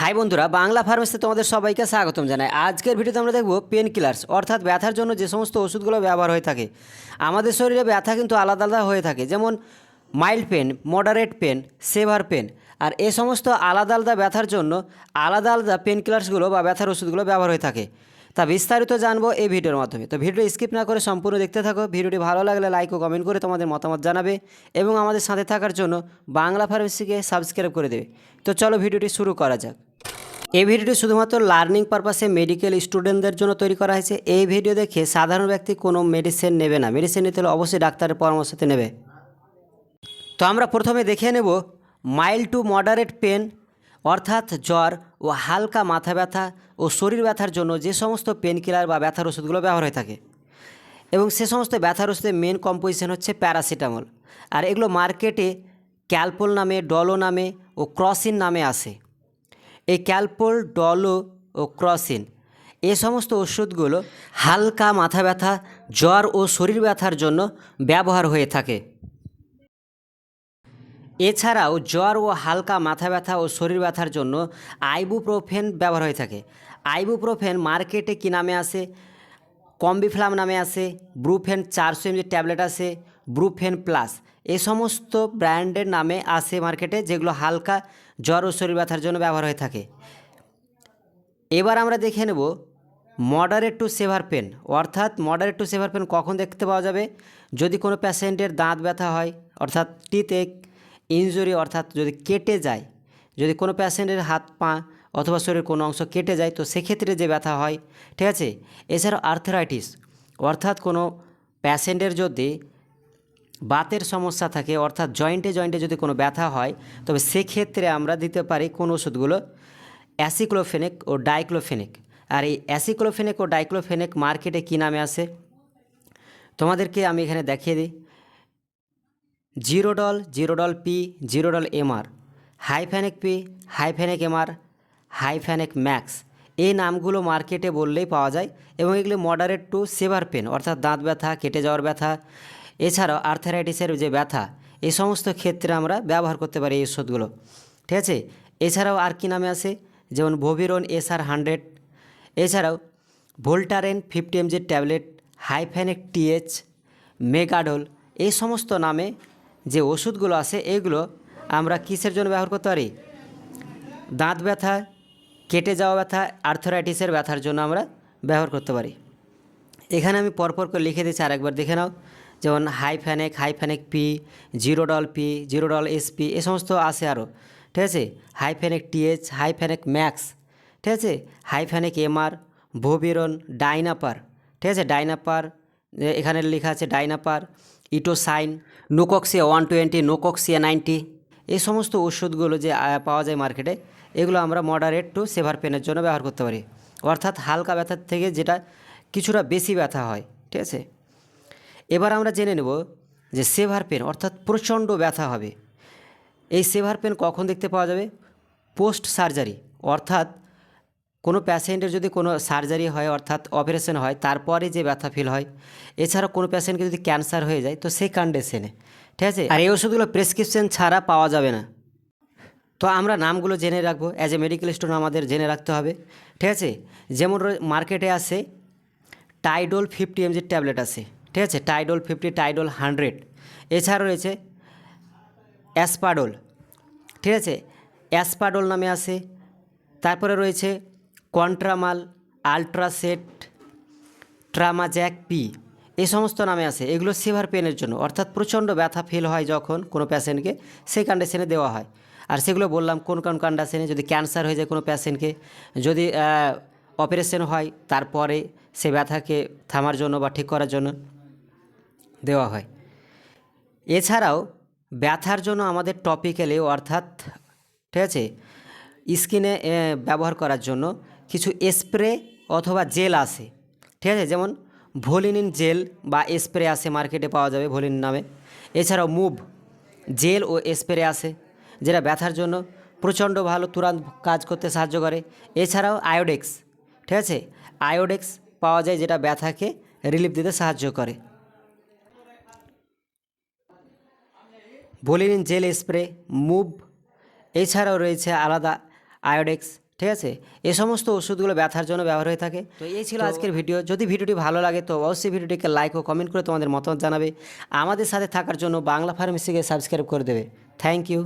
High বন্ধুরা, বাংলা ফার্মেসিতে তোমাদের সবাইকে স্বাগতম জানাই। আজকের ভিডিওতে আমরা দেখব পেন কিলার্স, অর্থাৎ ব্যথার জন্য যে সমস্ত ওষুধগুলো ব্যবহার হয়ে থাকে। আমাদের শরীরে ব্যথা কিন্তু আলাদা আলাদা হয়ে থাকে, যেমন mild pain, moderate pain, severe pain. আর এ সমস্ত আলাদা আলাদা ব্যথার জন্য আলাদা আলাদা পেন কিলার্সগুলো বা ব্যথার ওষুধগুলো ব্যবহার হয়ে থাকে। তা বিস্তারিত জানব এই ভিডিওর মাধ্যমে। তো ভিডিও স্কিপ না করে সম্পূর্ণ দেখতে থাকো। ভিডিওটি ভালো লাগলে লাইক ও কমেন্ট করে তোমাদের মতামত জানাবে এবং আমাদের সাথে থাকার জন্য বাংলা ফার্মেসিকে সাবস্ক্রাইব করে দেবে। তো চলো ভিডিওটি শুরু করা যাক। এই ভিডিওটি শুধুমাত্র লার্নিং পারপাসে মেডিকেল স্টুডেন্টদের জন্য তৈরি করা হয়েছে। এই ভিডিও দেখে সাধারণ ব্যক্তি কোনো মেডিসিন নেবে না। মেডিসিন নিতে হলে অবশ্যই ডাক্তারের পরামর্শতে নেবে। তো আমরা প্রথমে দেখে নেব মাইল্ড টু মডারেট পেন অর্থাৎ জ্বর ও হালকা মাথা ব্যথা ও শরীর ব্যথার জন্য যে সমস্ত পেন কিলার বা ব্যথার ওষুধগুলো ব্যবহার হয়ে থাকে। এবং সে সমস্ত ব্যথার ওষুধের মেন কম্পোজিশন হচ্ছে প্যারাসিটামল আর এগুলো মার্কেটে ক্যালপোল নামে ডলো নামে ও ক্রসিন নামে আসে। এই ক্যালপোল ডলো ও ক্রসিন এ সমস্ত ওষুধগুলো হালকা মাথা ব্যথা, জ্বর ও শরীর ব্যথার জন্য ব্যবহার হয়ে থাকে। এছাড়াও জ্বর ও হালকা মাথা ব্যথা ও শরীর ব্যথার জন্য আইবুপ্রোফেন ব্যবহার হয়ে থাকে। আইবুপ্রোফেন মার্কেটে কী নামে আসে কম্বিফ্লাম নামে আসে ব্রুফেন চারশো এমজি ট্যাবলেট আসে ব্রুফেন প্লাস। এ সমস্ত ব্র্যান্ডের নামে আসে মার্কেটে যেগুলো হালকা জ্বর ও শরীর ব্যথার জন্য ব্যবহার হয়ে থাকে। এবার আমরা দেখে নেব মডারেট টু সেভার পেন। অর্থাৎ মডারেট টু সেভার পেন কখন দেখতে পাওয়া যাবে? যদি কোনো প্যাশেন্টের দাঁত ব্যথা হয়, অর্থাৎ টিথ এক ইনজুরি অর্থাৎ যদি কেটে যায়, যদি কোনো প্যাশেন্টের হাত পা অথবা শরীরের কোনো অংশ কেটে যায়, তো সেক্ষেত্রে যে ব্যথা হয়, ঠিক আছে? এছাড়াও আর্থারাইটিস অর্থাৎ কোনো প্যাশেন্টের যদি বাতের সমস্যা থাকে, অর্থাৎ জয়েন্টে জয়েন্টে যদি কোনো ব্যথা হয়, তবে সেক্ষেত্রে আমরা দিতে পারি কোন ওষুধগুলো? অ্যাসিক্লোফেনিক ও ডাইক্লোফেনিক আর এই অ্যাসিক্লোফেনিক ও ডাইক্লোফেনিক মার্কেটে কী নামে আসে তোমাদেরকে আমি এখানে দেখিয়ে দিই। Zerodol Zerodol P Zerodol MR Hifenac P Hifenac MR Hifenac Max এই নামগুলো মার্কেটে বললেই পাওয়া যায় এবং এগুলি মডারেট টু সেভার পেন, অর্থাৎ দাঁত ব্যথা, কেটে যাওয়ার ব্যথা, এছাড়াও আর্থারাইটিসের যে ব্যথা, এই সমস্ত ক্ষেত্রে আমরা ব্যবহার করতে পারি এই ওষুধগুলো। ঠিক আছে? এছাড়াও আর কি নামে আছে? যেমন ভোভিরন এস আর হান্ড্রেড, এছাড়াও ভোল্টারেন ফিফটি এমজির ট্যাবলেট হাইফ্যানিক টিএচ মেগাডোল, এই সমস্ত নামে যে ওষুধগুলো আছে, এগুলো আমরা কিসের জন্য ব্যবহার করতে পারি? দাঁত ব্যথা, কেটে যাওয়া ব্যথা, আর্থরাইটিসের ব্যথার জন্য আমরা ব্যবহার করতে পারি। এখানে আমি পরপর করে লিখে দিচ্ছি আরেকবার দেখে নাও। যেমন Hifenac Hifenac P, Zerodol P, Zerodol SP এ সমস্ত আছে আরও। ঠিক আছে? Hifenac TH Hifenac Max. ঠিক আছে? Hifenac MR, Voveran, Dynapar. ঠিক আছে? ডাইনাপার এখানে লেখা আছে Dynapar. Etoshine Nucoxia one twenty Nucoxia ninety, এই সমস্ত ওষুধগুলো যে পাওয়া যায় মার্কেটে, এগুলো আমরা মডারেট টু সেভার পেনের জন্য ব্যবহার করতে পারি। অর্থাৎ হালকা ব্যথার থেকে যেটা কিছুটা বেশি ব্যথা হয়, ঠিক আছে? এবার আমরা জেনে নেব যে সেভার পেন অর্থাৎ প্রচণ্ড ব্যথা হবে। এই সেভার পেন কখন দেখতে পাওয়া যাবে? পোস্ট সার্জারি অর্থাৎ কোনো প্যাশেন্টের যদি কোনো সার্জারি হয়, অর্থাৎ অপারেশন হয়, তারপরে যে ব্যথা ফিল হয়, এছাড়া কোনো প্যাশেন্টকে যদি ক্যান্সার হয়ে যায়, তো সেই কন্ডিশনে ঠিক আছে? আর এই ওষুধগুলো প্রেসক্রিপশন ছাড়া পাওয়া যাবে না। তো আমরা নামগুলো জেনে রাখব অ্যাজ এ মেডিকেল স্টোর আমাদের জেনে রাখতে হবে। ঠিক আছে? যেমন মার্কেটে আছে টাইডোল ফিফটি এমজির ট্যাবলেট আছে। ঠিক আছে? টাইডোল ফিফটি টাইডোল হান্ড্রেড এছাড়া রয়েছে অ্যাসপাডোল ঠিক আছে? অ্যাসপাডোল নামে আছে। তারপরে রয়েছে কন্ট্রামাল, আলট্রাসেট, ট্রামাজ্যাক, পি এই সমস্ত নামে আছে। এগুলো সিভার পেনের জন্য। অর্থাৎ প্রচণ্ড ব্যথা ফিল হয় যখন কোনো প্যাশেন্টকে, সেই কন্ডিশনে দেওয়া হয়। আর সেগুলো বললাম, কোন কোন কন্ডিশনে যদি ক্যান্সার হয়ে যায় কোনো প্যাশেন্টকে, যদি অপারেশন হয়, তারপরে সে ব্যথাকে থামার জন্য বা ঠিক করার জন্য দেওয়া হয়। এছাড়াও, ব্যথার জন্য আমাদের টপিক্যালি অর্থাৎ, ঠিক আছে স্কিনে ব্যবহার করার জন্য কিছু স্প্রে অথবা জেল আছে। ঠিক আছে? যেমন ভলিনিন জেল বা স্প্রে আছে মার্কেটে পাওয়া যাবে ভলিন নামে। এছাড়াও মুভ জেল ও স্প্রে আছে, যেটা ব্যথার জন্য প্রচণ্ড ভালো তুরান্ত কাজ করতে সাহায্য করে। এছাড়াও আয়োডেক্স, ঠিক আছে? আয়োডেক্স পাওয়া যায় যেটা ব্যথাকে রিলিফ দিতে সাহায্য করে। ভলিনিন জেল স্প্রে, মুভ, এছাড়াও রয়েছে আলাদা আয়োডেক্স ঠিক আছে? এ সমস্ত ওষুধগুলো ব্যথার জন্য ব্যবহার হয়ে থাকে। তো এই ছিল আজকের ভিডিও। যদি ভিডিওটি ভালো লাগে তো অবশ্যই ভিডিওটিকে লাইক ও কমেন্ট করে তোমাদের মতামত জানাবে। আমাদের সাথে থাকার জন্য বাংলা ফার্মেসিকে সাবস্ক্রাইব করে দেবে। Thank you